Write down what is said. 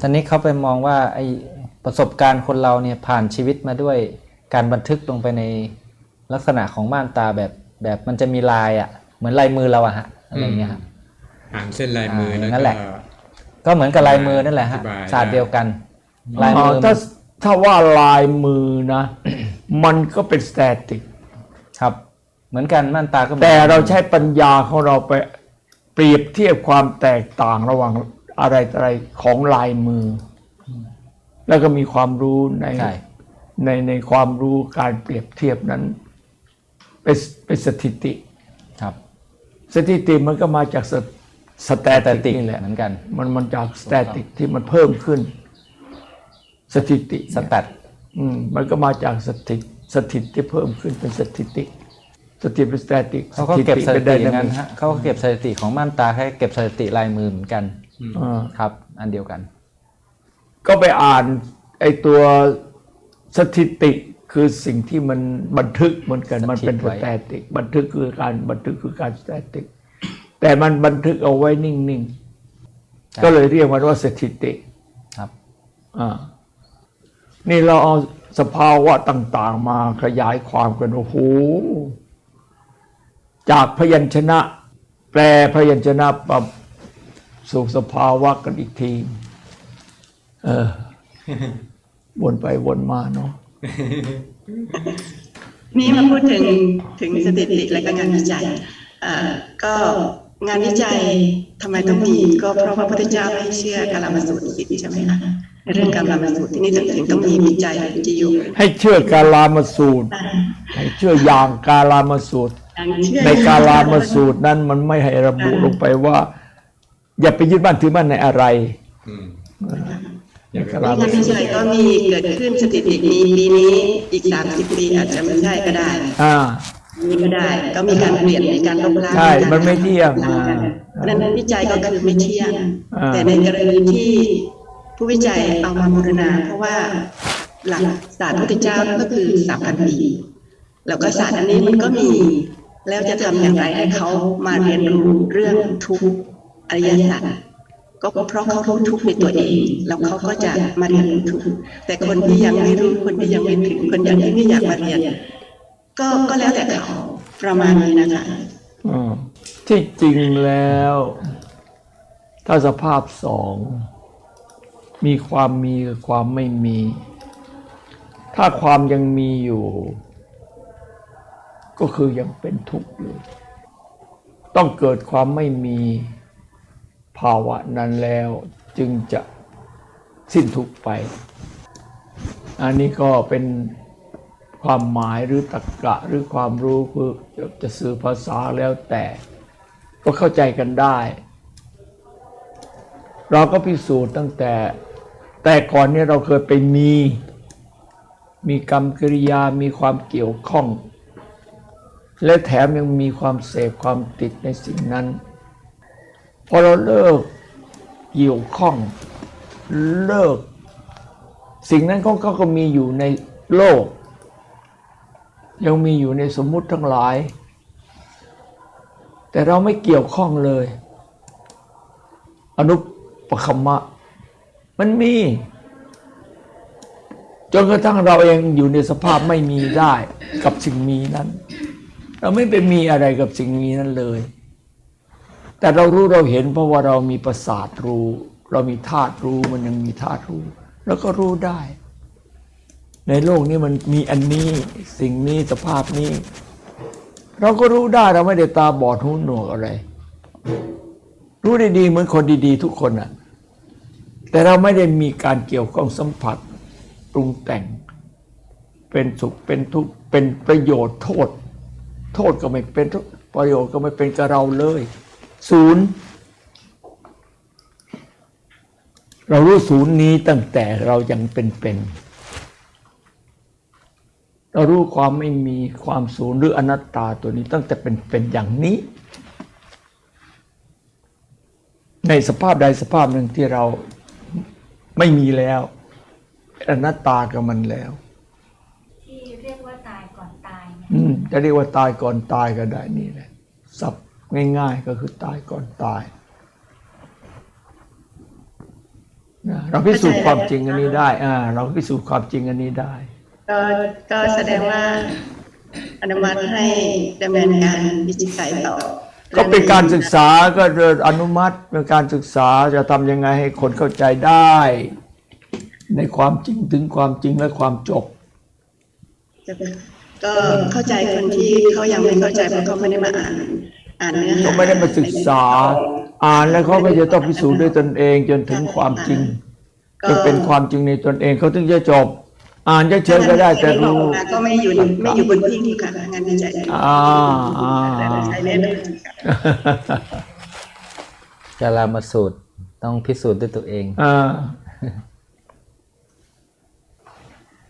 ตอนนี้เขาไปมองว่าไอประสบการณ์คนเราเนี่ยผ่านชีวิตมาด้วยการบันทึกลงไปในลักษณะของม่านตาแบบแบบมันจะมีลายอะ่ะ เหมือนลายมือเราอะฮะอะไรเงี้ยครับหางเส้นลายมืออ่าแล้วนั่นแหก็ละ ก็เหมือนกับลายมือนั่นแหละฮะอธิบายศาสตร์เดียวกันลายอ๋อมือถ้าถ้าว่าลายมือนะ มันก็เป็นสแตติกครับ เหมือนกันม่านตาก็หมือนแต่กันเราใช้ปัญญาของเราไปเปรียบเทียบความแตกต่างระหว่าง อะไรต่ออะไรของลายมือ แล้วก็มีความรู้ในใช่ในในความรู้การเปรียบเทียบนั้น เป็นเป็นสถิติครับ สถิติมันก็มาจากสสแตแต่ติติกกนี่แหละเหมือนกัน มันมันจากสแตติกที่มันเพิ่มขึ้น สถิติสแตทอืมมันก็มาจากสถิติสถิติที่เพิ่มขึ้นเป็นสถิติสถิติเป็นสแตติกเขาก็เก็บสถิเป็นติไดอย่างนานั้นมิกฮะเขาก็เก็บสถิติของม่านตาให้เก็บสถิติลายมือเหมือนกัน อ่า ครับ อันเดียวกัน ก็ไปอ่านไอตัวสถิติคือสิ่งที่มันบันทึกเหมือนกันมันเป็นสถิตไว้สแตติก บันทึกคือการบันทึกคือการสแตติก แต่มันบันทึกเอาไว้นิ่งๆ ก็เลยเรียกมันว่าสถิติครับ อ่านี่เราเอาสภาวะต่าง ๆ มาขยายความกันโอ้โหจากพยัญชนะ แปลพยัญชนะปรับ สู่สภาวะกันอีกที เออ วนไปวนมาเนาะนี่มาพูดถึงถึงสถิติและก็งานวิจัยเอ่อก็งานวิจัยทำไมต้องมีก็เพราะว่าพระพุทธเจ้าให้เชื่อกาลามสูตรสิใช่ไหมคะในเรื่องกาลามสูตรที่นี่ถึงต้องมีวิจัยวิทยุให้เชื่อกาลามสูตร ให้เชื่ออย่างกาลามสูตรอย่างเชื่อในกาลามสูตรนั้นมันไม่ให้ระบุลงไปว่า อย่าไปยึดบ้านถือบ้านในอะไรอืมในกาในลามงานวิสูตจัรยก็มีเกิดขึ้นสถิติมีปีนี้อีก30ปีอาจจะไม่ใช่ก็ได้ อ่ามีก็ได้ ก็มีการเปลี่ยนมีการลบล้างใช่ มันไม่เที่ยงอ่าเพราะฉะนั้นวิจัยก็คือไม่เที่ยงอ่าแต่ในกรณีที่ผู้วิจัยเอามาบูรณา เพราะว่าหลักศาสตร์พุทธเจ้าก็คือสามพันปีแล้วก็ศาสตร์อันนี้มันก็มี แล้วจะทำอย่างไรให้เขามาเรียนรู้เรื่องทุกข์ อริยสัจก็เพราะเขารู้ทุกข์ในตัวเอง แล้วเขาก็จะมาเรียนรู้ทุกข์แต่คนที่ยังไม่รู้คนที่ยังไม่ถึงคนยังที่ไม่อยากมาเรียน ก็ก็แล้วแต่เขาประมาณนี้นะคะอที่จริงแล้ว ถ้าสภาพสอง มีความมีกับความไม่มี ถ้าความยังมีอยู่ ก็คือยังเป็นทุกข์อยู่ ต้องเกิดความไม่มี ภาวะนั้นแล้วจึงจะสิ้นทุกไป อันนี้ก็เป็นความหมายหรือตรรกะหรือความรู้คือจะสื่อภาษาแล้วแต่ก็เข้าใจกันได้ เราก็พิสูจน์ตั้งแต่ แต่ก่อนนี้เราเคยไปมี มีกรรมกิริยามีความเกี่ยวข้อง และแถมยังมีความเสพความติดในสิ่งนั้น พอเราเลิกเกี่ยวข้องเลิก สิ่งนั้นก็ก็ก็มีอยู่ในโลก ยังมีอยู่ในสมมุติทั้งหลาย แต่เราไม่เกี่ยวข้องเลย อนุปคมะ มันมี จนกระทั่งเราเองอยู่ในสภาพไม่มีได้กับสิ่งมีนั้น เราไม่ไปมีอะไรกับสิ่งมีนั้นเลย แต่เรารู้เราเห็นเพราะว่าเรามีประสาทรู้ เรามีธาตุรู้มันยังมีธาตุรู้ แล้วก็รู้ได้ ในโลกนี้มันมีอันนี้สิ่งนี้สภาพนี้ เราก็รู้ได้เราไม่ได้ตาบอดหูหนวกอะไร รู้ได้ดีเหมือนคนดี ๆ ทุกคนน่ะแต่เราไม่ได้มีการเกี่ยวข้องสัมผัสปรุงแต่ง เป็นสุขเป็นทุกข์เป็นประโยชน์โทษ โทษก็ไม่เป็นประโยชน์ก็ไม่เป็นกับเราเลย ศูนย์เรารู้ศูนย์นี้ตั้งแต่เรายังเป็นๆเรารู้ความไม่มีความศูนย์หรืออนัตตาตัวนี้ตั้งแต่เป็นเป็นอย่างนี้ ในสภาพใดสภาพหนึ่งที่เราไม่มีแล้วเป็นอนัตตากับมันแล้วที่เรียกว่าตายก่อนตายเนี่ยอืมจะเรียกว่าตายก่อนตายก็ได้นี่แหละสับ ง่ายๆ ก็คือตายก่อนตายในเราพิสูจน์ความจริงอันนี้ได้ อ่า เราพิสูจน์ความจริงอันนี้ได้ ก็ก็แสดงว่าอนุมัติให้ดำเนินการวิจิตรสัยต่อ ก็เป็นการศึกษาก็เริ่มอนุมัติเป็นการศึกษาจะทำยังไงให้คนเข้าใจได้ ในความจริงถึงความจริงและความจบ ก็เข้าใจคนที่เขายังไม่เข้าใจเพราะเขาไม่ได้มาอ่าน อ่านเนื้อหาเขาไม่ได้มาศึกษา อ่านแล้วเขาก็จะต้องพิสูจน์ด้วยตนเองจนถึงความจริงจนเป็นความจริงในตนเองเขาถึงจะจบ อ่านเฉยๆก็ได้แต่รู้งานวิจัยที่ออกมาก็ไม่อยู่ไม่อยู่บนพิงค่ะงานวิจัยอ่าอ่าแต่เราใช้เล่นค่ะกาลามาสูตรต้องพิสูจน์ด้วยตัวเองอ่า